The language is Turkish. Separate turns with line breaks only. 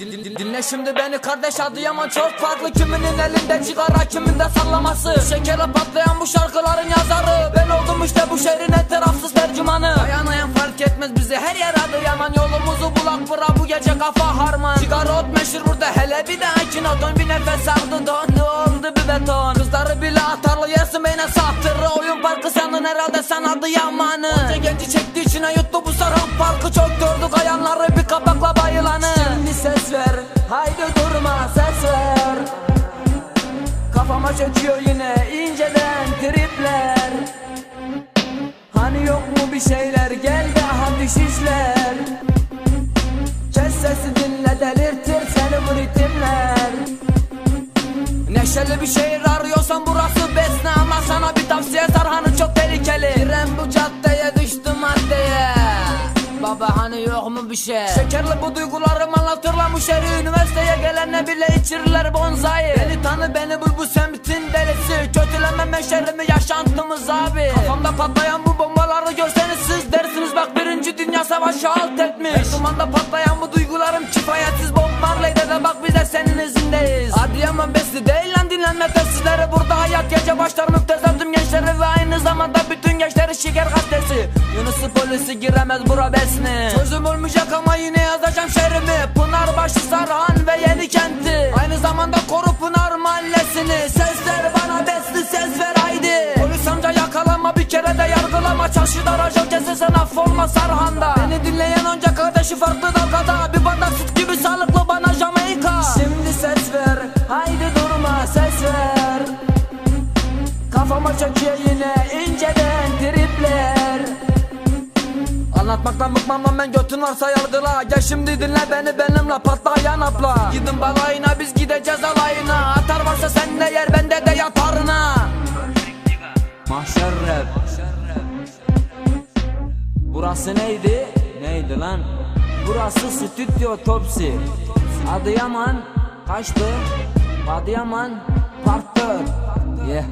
Din- din- Dinle şimdi beni kardeş Adıyaman çok farklı Kiminin elinde sigara kiminde sallaması. Şekere patlayan bu şarkıların yazarı. Ben oldum işte bu şehrin en tarafsız tercümanı. Dayanayan fark etmez bize her yer Adıyaman Yolumuzu bulak bura bu gece kafa harman. Sigara ot meşhur burada hele bir de akina. Dön bir nefes aldı dondu oldu bir beton. Kızları bile atarlı yersin beyne sahtırı Oyun parkı sandın herhalde sen Adıyaman'ı Onca genci çekti içine yuttu bu sarhan parkı. Çok gördük ayanları bir kapakla bayılanı Kafama çöküyor yine inceden tripler Hani yok mu bir şeyler? Gel daha düşüşler Kes sesi dinle delirtir seni bu ritimler. Neşeli bir şehir arıyorsan burası besne. Ama sana bir tavsiye Tarhan'ı çok tehlikeli. Giren bu maddeye Baba hani yok mu bir şey? Şekerli bu duygularımı anlatırlar şehri Üniversiteye gelenle bile içirirler bonzai Beni tanı beni bul bu semtin delisi. Kötülemem şehrimi yaşantımız abi. Kafamda patlayan bu bombaları görseniz siz dersiniz. Bak birinci dünya savaşı alt etmiş. Her dumanda patlayan bu duygularım kifayetsiz Bob Marley'de de bak biz de senin izindeyiz. Adıyaman besli değil lan dinlenme tesisleri Burada hayat gece başlar müptezel gençleri. Ve aynı zamanda bütün gençleri şeker Yunus'u polisi giremez bura besni. Çözüm olmayacak ama yine yazacağım şehrimi Pınarbaşı, Sarhan ve Yeni Kenti Aynı zamanda Koru Pınar mahallesini. Sesler bana besli ses ver haydi. Polis amca yakalanma bir kere de yargılama. Çarşıda racon kesilsen affolma Sarhan'da Beni dinleyen onca kardeşi farklı dalgada. Bir bardak süt gibi sağlıklı bana Jamaika. Şimdi ses ver haydi durma ses ver. Kafama çöküyor yine Anlatmaktan bıkmam lan ben götün varsa yargıla. Gel şimdi dinle beni benimle patlayan apla Gidin balayına biz gideceğiz alayına. Atar varsa sende yer bende de yatarına Mahşer rap Burası neydi? Neydi lan? Burası Stüdyo Topsi Adıyaman Kaçtı? Adıyaman Part 4 Yeah